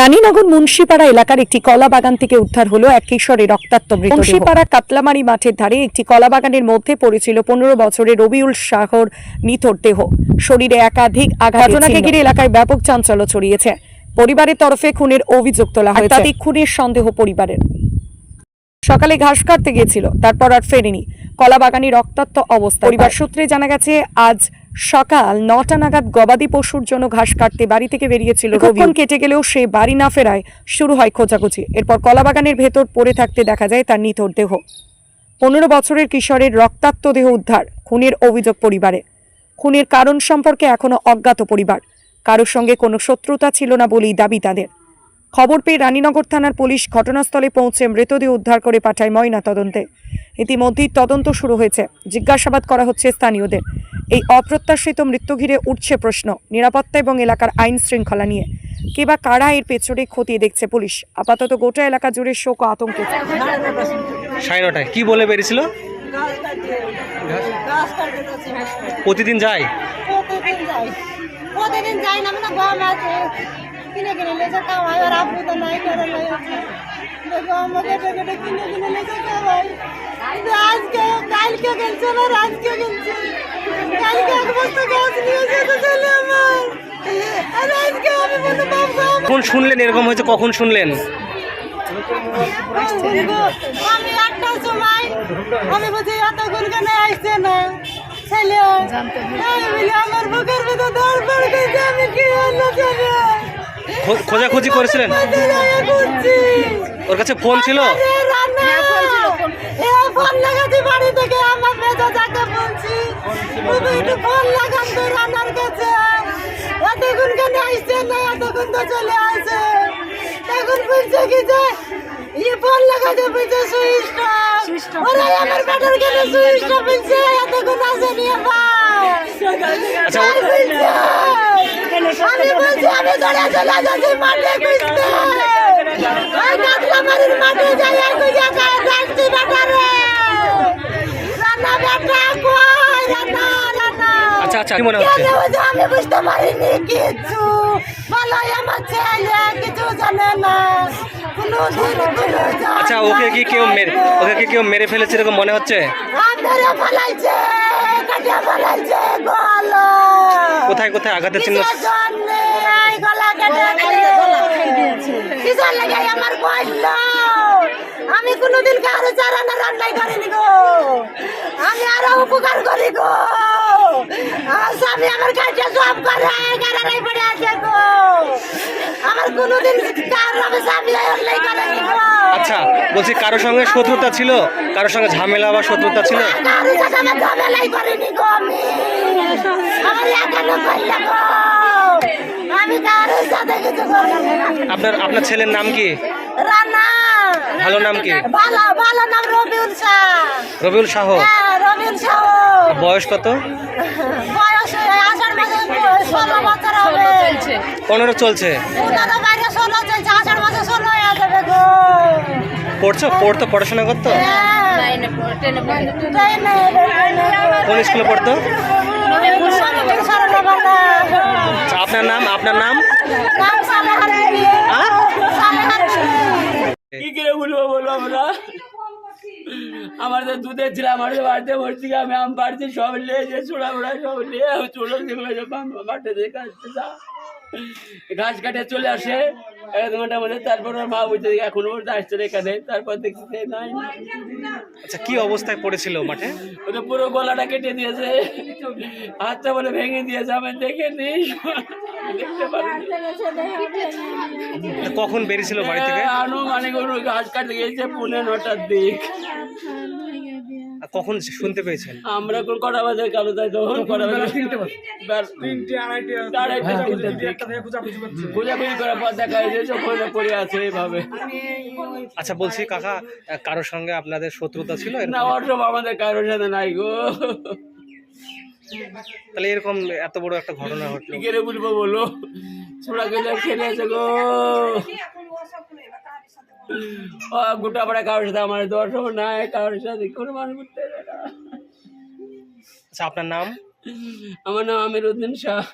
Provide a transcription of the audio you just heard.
রানীনগর মুন্সিপাড়া এলাকার একটি কলা বাগান থেকে উদ্ধার হলো এক কিশোরের রক্তাক্ত মুন্সিপাড়া কাতলামারি মাঠের ধারে একটি কলা বাগানের মধ্যে পড়েছিল পনেরো বছরের রবিউল শাহর নিথর দেহ। শরীরে একাধিক আঘাত ঘটনাকে ঘিরে এলাকায় ব্যাপক চাঞ্চল্য ছড়িয়েছে। পরিবারের তরফে খুনের অভিযোগ তোলা হয় তাতে খুনের সন্দেহ পরিবারের। সকালে ঘাস কাটতে গিয়েছিল তারপর আর ফেরেনি। কলা বাগানি রক্তাক্ত অবস্থা পরিবার সূত্রে জানা গেছে আজ সকাল নটা নাগাদ গবাদি পশুর জন্য ঘাস কাটতে বাড়ি থেকে বেরিয়েছিল কিছুক্ষণ কেটে গেলেও সে বাড়ি না ফেরায় শুরু হয় খোঁজাখুঁজি। এরপর কলা বাগানের ভেতর পড়ে থাকতে দেখা যায় তার নিথর দেহ। পনেরো বছরের কিশোরের রক্তাক্ত দেহ উদ্ধার, খুনের অভিযোগ পরিবারে। খুনের কারণ সম্পর্কে এখনও অজ্ঞাত পরিবার। কারোর সঙ্গে কোনো শত্রুতা ছিল না বলেই দাবি তাদের। খবর পেয়ে রানীনগর থানার পুলিশ ঘটনাস্থলে পৌঁছে মৃতদেহ উদ্ধার করে পাঠায় ময়না তদন্তে ইতিমধ্যেই তদন্ত শুরু হয়েছে। জিজ্ঞাসাবাদ করা হচ্ছে স্থানীয়দের। এই অপ্রত্যাশিত মৃত্যু ঘিরে উঠছে প্রশ্ন নিরাপত্তা এবং এলাকার আইন শৃঙ্খলা নিয়ে। কে বা কারা এর পেছনে খতিয়ে দেখছে পুলিশ? আপাতত গোটা এলাকা জুড়ে শোক ও আতঙ্কে। সাড়ে নটায়। কি বলে বেরিয়েছিল? প্রতিদিন যায়? প্রতিদিন যাই প্রতিদিন যাই না মানে গম আছে। কিনে কিনে লেছে খাওয়াই আর আপু তো নাই করে নাই। গম কেটে কেটে কিনে কিনে লেছে খাওয়াই কিন্তু আজকে কালকে না আজকে কখন শুনলেন? এরকম হয়েছে কখন শুনলেন? আমি আটটার সময় আমি বলছি এতক্ষণ কেন আসছে না ছেলে। আমার বুকের ভিতর দৌড় পড়ে গেছে আমি কি হলো ছেলে খোঁজাখুঁজি করেছিলেন? ওর কাছে ফোন ছিল? ফোন লাগাচ্ছি বাড়ি না এতক্ষণ তো চলে আসে। এখন বলছে কি যে ই ফোন লাগাতে বলছে সুইচটা ওরে আমার ব্যাটার বলছে এতক্ষণ আসেনি আবার আচ্ছা তাই আমি বলছি আমি চলে যাচ্ছি মাঠে খুঁজতে ওই কাতলামারির মাঠে যাই আর খুঁজে খায় যাচ্ছি ব্যাটারে। রান্না ব্যাটা কই? রান্না রান্না। আচ্ছা আচ্ছা কি মনে হচ্ছে? আমি বুঝতে পারিনি কিছু আচ্ছা ওকে কি কেউ মেরে ওকে কি কেউ মেরে ফেলেছে এরকম মনে হচ্ছে? কোথায় কোথায় আঘাতের চিহ্ন? আমি কোনোদিন কারও চারানা রান্নাই করিনি গো। আমি আরও উপকার করি গো। আর স্বামী আমার কাছে সব করে কারারাই পড়ে আছে গো আমার কোনোদিন কার আমি স্বামী অন্যায় করেনি গো আচ্ছা বলছি কারোর সঙ্গে শত্রুতা ছিল? কারও সঙ্গে ঝামেলা বা শত্রুতা ছিল? কারও আপনার আপনার ছেলের নাম কি? ভালো নাম কি? ভালো ভালো নাম রবিউল শাহ। রবিউল শাহ। হ্যাঁ রবিউল শাহ। বয়স কত? পনেরো চলছে। পড়ছো? পড়তো? পড়াশোনা করতো। কোন স্কুলে পড়তো? আপনার নাম? আপনার নাম? তো দুধের ছিল আমার তো বাড়িতে ভর্তি, আমি আম পাড়ছি, সব নিয়ে যে ছোড়া মোড়া সব নিয়ে আমি চলো সেগুলো যে মাঠে কাটতে যা ঘাস কাটে চলে আসে। এক ঘণ্টার মধ্যে তারপর ওর মা বুঝতে এখনও পর্যন্ত আসছে না এখানে। তারপর দেখছি সে নাই। আচ্ছা কি অবস্থায় পড়েছিল মাঠে? ওটা পুরো গলাটা কেটে দিয়েছে। হাতটা বলে ভেঙে দিয়েছে। আমি দেখে নিই কখন বেরিয়েছিল বাড়ি থেকে? আনুমানিক ওর ঘাস কাটতে গিয়েছে পুনে নটার দিক। আর কখন শুনতে পেয়েছেন? আমরা কোন কটা বাজে কালো তাই তখন কটা বাজে? তিনটে আড়াইটে। খোঁজাখুঁজি করার পর দেখা যায় ওখানে পড়ে আছে এইভাবে। আচ্ছা বলছি কাকা কারোর সঙ্গে আপনাদের শত্রুতা ছিল? না ওসব আমাদের কারোর সাথে নাই গো। তাহলে এরকম এত বড় একটা ঘটনা ঘটলো। কি বলব বলো? ছোড়া গেলে খেলে আছে গো। গোটা পাড়া কারোর সাথে আমার দর্শক নাই কারোর সাথে কোনো মানুষ করতে না। আচ্ছা আপনার নাম আমার নাম আমির উদ্দিন শাহ